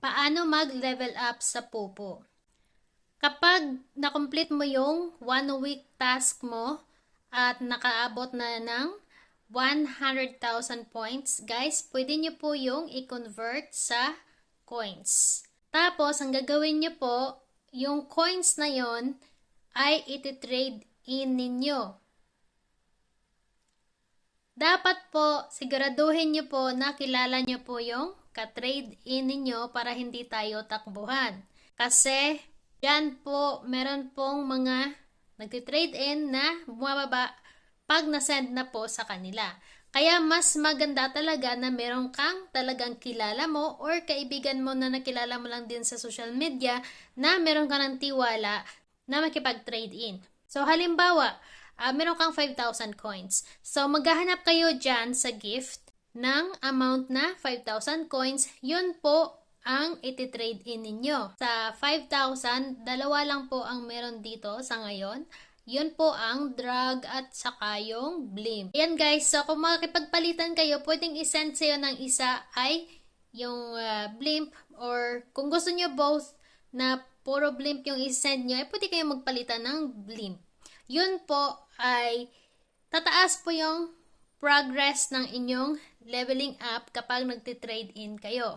paano mag-level up sa Popo. Kapag na-complete mo yung one week task mo at nakaabot na ng 100,000 points, guys, pwede nyo po yung i-convert sa coins. Tapos, ang gagawin nyo po, yung coins na yon ay iti-trade in ninyo. Dapat po, siguraduhin nyo po na kilala nyo po yung ka-trade in ninyo para hindi tayo takbuhan. Kasi, yan po, meron pong mga nagtitrade in na bumababa pag nasend na po sa kanila. Kaya mas maganda talaga na meron kang talagang kilala mo or kaibigan mo na nakilala mo lang din sa social media na meron ka ng tiwala na makipag-trade in. So halimbawa, uh, meron kang 5,000 coins. So maghahanap kayo dyan sa gift ng amount na 5,000 coins. Yun po ang iti-trade in ninyo. Sa 5,000, dalawa lang po ang meron dito sa ngayon. Yun po ang drug at saka yung blimp. Ayan guys, so kung makikipagpalitan kayo, pwedeng isend sa'yo ng isa ay yung uh, blimp or kung gusto nyo both na puro blimp yung isend nyo, ay pwede kayo magpalitan ng blimp. Yun po ay tataas po yung progress ng inyong leveling up kapag nagtitrade in kayo.